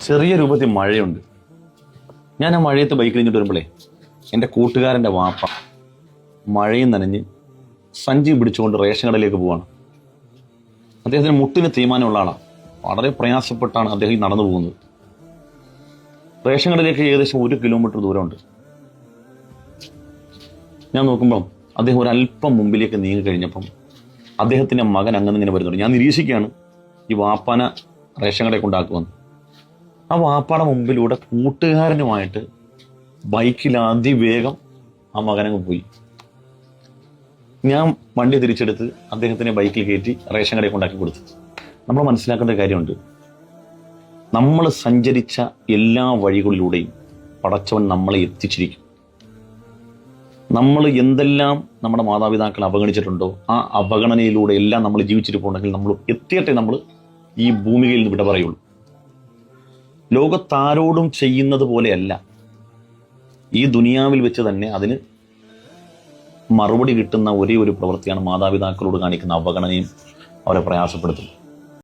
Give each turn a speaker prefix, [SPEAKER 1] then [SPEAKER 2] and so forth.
[SPEAKER 1] ചെറിയ രൂപത്തിൽ മഴയുണ്ട്. ഞാൻ ആ മഴയത്ത് ബൈക്കിൽ നിന്നിട്ട് വരുമ്പോഴേ എന്റെ കൂട്ടുകാരന്റെ വാപ്പ മഴയും നനഞ്ഞ് സഞ്ചി പിടിച്ചുകൊണ്ട് റേഷൻ കടയിലേക്ക് പോവാണ്. അദ്ദേഹത്തിന് മുട്ടിന് തീരുമാനമുള്ള ആളാണ് വളരെ പ്രയാസപ്പെട്ടാണ് അദ്ദേഹം ഈ നടന്നു പോകുന്നത്. റേഷൻ കടയിലേക്ക് ഏകദേശം ഒരു കിലോമീറ്റർ ദൂരമുണ്ട്. ഞാൻ നോക്കുമ്പോൾ അദ്ദേഹം ഒരല്പം മുമ്പിലേക്ക് നീങ്ങി കഴിഞ്ഞപ്പം അദ്ദേഹത്തിന്റെ മകൻ അങ്ങനെ ഇങ്ങനെ വരുന്നുണ്ട്. ഞാൻ നിരീക്ഷിക്കുകയാണ് ഈ വാപ്പാന റേഷൻ കടയിൽ കൊണ്ടാക്കുമെന്ന്. ആ വാപ്പാടെ മുമ്പിലൂടെ കൂട്ടുകാരനുമായിട്ട് ബൈക്കിൽ അതിവേഗം ആ മകനങ്ങ് പോയി. ഞാൻ വണ്ടി തിരിച്ചെടുത്ത് അദ്ദേഹത്തിനെ ബൈക്കിൽ കയറ്റി റേഷൻ കടയിൽ കൊണ്ടാക്കി കൊടുത്തു. നമ്മൾ മനസ്സിലാക്കേണ്ട കാര്യമുണ്ട്. നമ്മൾ സഞ്ചരിച്ച എല്ലാ വഴികളിലൂടെയും പടച്ചവൻ നമ്മളെ എത്തിച്ചിരിക്കും. നമ്മൾ എന്തെല്ലാം നമ്മുടെ മാതാപിതാക്കൾ അവഗണിച്ചിട്ടുണ്ടോ ആ അവഗണനയിലൂടെ എല്ലാം നമ്മൾ ജീവിച്ചിരിപ്പുണ്ടെങ്കിൽ നമ്മൾ എത്തിയിട്ടേ നമ്മൾ ഈ ഭൂമികയിൽ നിന്ന് വിട പറയുള്ളൂ. ലോകത്താരോടും ചെയ്യുന്നത് പോലെയല്ല. ഈ ദുനിയാവിൽ വെച്ച് തന്നെ അതിന് മറുപടി കിട്ടുന്ന ഒരേ ഒരു പ്രവൃത്തിയാണ് മാതാപിതാക്കളോട് കാണിക്കുന്ന അവഗണനയും അവരെ പ്രയാസപ്പെടുത്തുന്നത്.